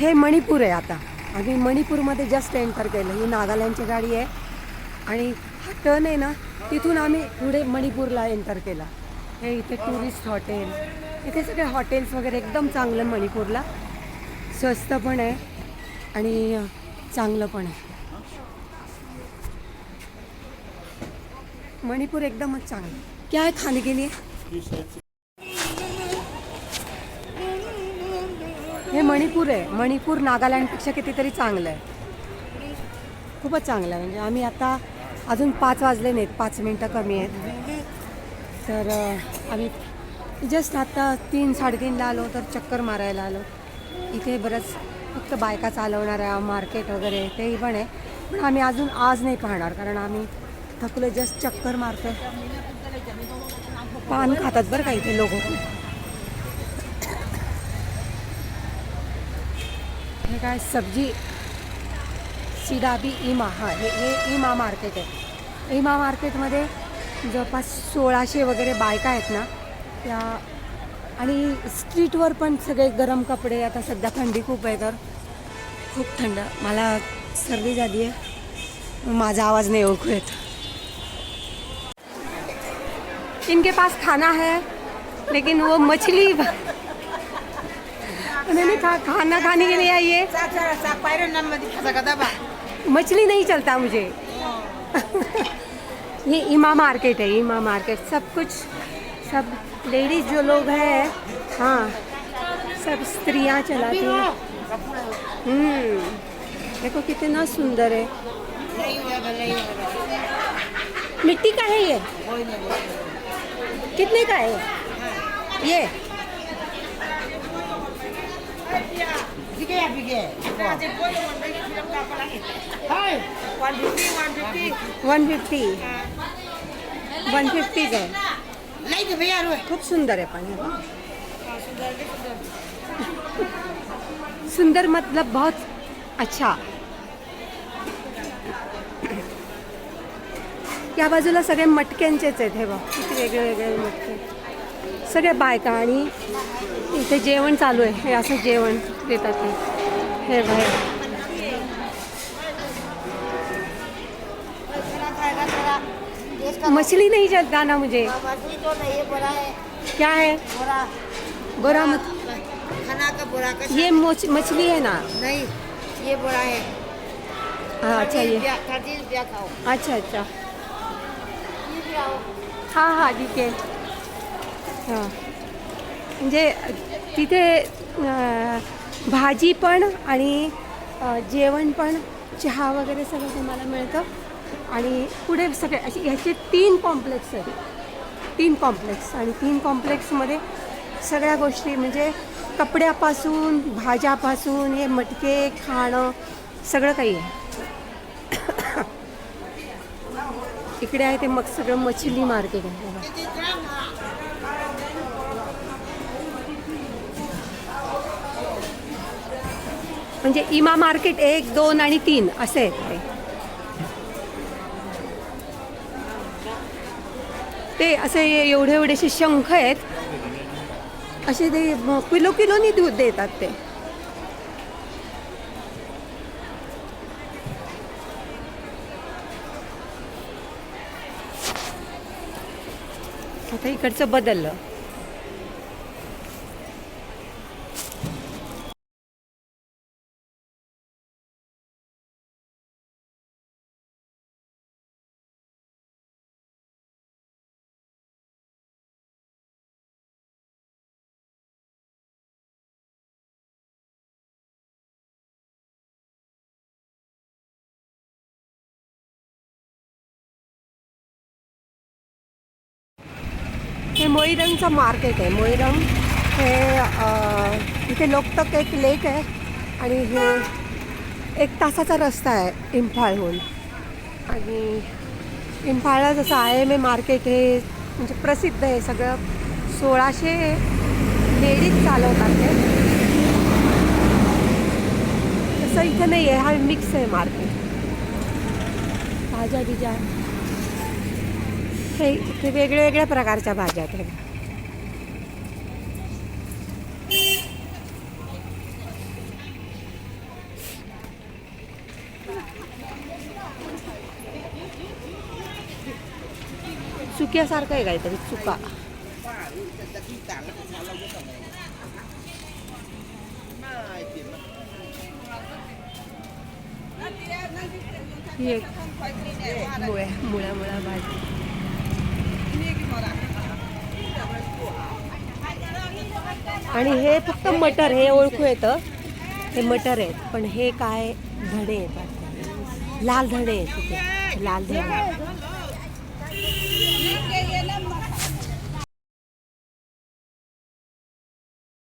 हे मणिपूर आहे आता. आम्ही मणिपूरमध्ये जस्ट एंटर केलं. ही नागालँडची गाडी आहे. आणि हा टर्न आहे ना तिथून आम्ही पुढे मणिपूरला एंटर केला. हे इथे टुरिस्ट हॉटेल इथे सगळे हॉटेल्स वगैरे एकदम चांगलं मणिपूरला. स्वस्त पण आहे आणि चांगलं पण आहे. मणिपूर एकदमच चांगलं क्या है खाने के लिए? हे मणिपूर आहे. मणिपूर नागालँडपेक्षा कितीतरी चांगलं आहे. खूपच चांगलं आहे. म्हणजे आम्ही आता अजून पाच वाजले नाहीत. पाच मिनटं कमी आहेत. तर आम्ही जस्ट आता तीन साडेतीनला आलो तर चक्कर मारायला आलो. इथे बरंच फक्त बायका चालवणाऱ्या मार्केट वगैरे तेही पण आहे. पण आम्ही अजून आज नाही पाहणार कारण आम्ही थकलो जस्ट चक्कर मारतो पान खातात बरं का इथे लोक? हे काय सब्जी सिडाबी इमा हा हे हे इमा मार्केट आहे. इमा मार्केटमध्ये जवळपास सोळाशे वगैरे बायका आहेत ना त्या आणि स्ट्रीटवर पण सगळे गरम कपडे आता सध्या थंडी खूप आहे तर. खूप थंड मला सर्दी झाली आहे. माझा आवाज नाही ओळखू येत. इनके पास खाना है लेकिन वो मछली उन्होंने कहा खाना खाने के लिए आइए मछली नहीं चलता मुझे। ये इमा मार्केट है, इमा मार्केट। सब कुछ, सब लेडीज़ जो लोग हैं हाँ सब स्त्रियाँ चलाती हैं। हम्म देखो कितना सुंदर है। मिट्टी का है ये? कितने का है? ये? वन फिफ्टी वन फिफ्टीच आहे. नहीं तो भैया रो खूप सुंदर आहे पण. हे. सुंदर मतलब बहुत अच्छा. या बाजूला सगळे मटक्यांचेच आहेत हे बघ. किती वेगळे वेगळे मटके. सगळ्या बायका आणि इथे जेवण चालू आहे. हे असं जेवण. देतात ते हे का मछली नहीं चलता ना मुझे। मछली तो नहीं है बड़ा है क्या है? बोरा गोरा मत खाना का बोरा का ये मछली है ना? नहीं ये बोरा है। हाँ अच्छा ये अच्छा अच्छा। हाँ हाँ हाँ ठीक आहे हाँ। म्हणजे तिथे भाजी पण आणि जेवण पण चहा वगैरे सगळं तुम्हाला मिळतं. आणि पुढे सगळे असे ह्याचे तीन कॉम्प्लेक्स आहेत. तीन कॉम्प्लेक्स आणि तीन कॉम्प्लेक्समध्ये सगळ्या गोष्टी म्हणजे कपड्यापासून भाज्यापासून हे मटके खाणं सगळं काही आहे. इकडे आहे ते मग सगळं मछली मार्केट आहे. म्हणजे इमा मार्केट एक दोन आणि तीन असे आहेत ते. ते असे एवढे एवढेसे शंख आहेत. असे ते किलो किलोनी दूध देतात ते. आता इकडचं बदललं. मोईरमचं मार्केट आहे. मोईरम हे इथे लोकतक एक लेक आहे आणि हे एक तासाचा रस्ता आहे इम्फाळहून आणि इम्फाळला जसं आय एम ए मार्केट हे म्हणजे प्रसिद्ध आहे. सगळं सोळाशे लेडीज चालवतात ते. तसं इथं नाही आहे. हा मिक्स आहे मार्केट. भाज्या बिजा. हे इथे वेगळ्या वेगळ्या प्रकारच्या भाज्या आहेत सुक्यासारखं आहे काहीतरी चुका मुळ्या मुळ्या भाजी आणि हे फक्त मटर हे ओळखू येतं. हे मटर आहेत पण हे काय धणे आहेत लाल धणे आहेत तिथे लाल धणे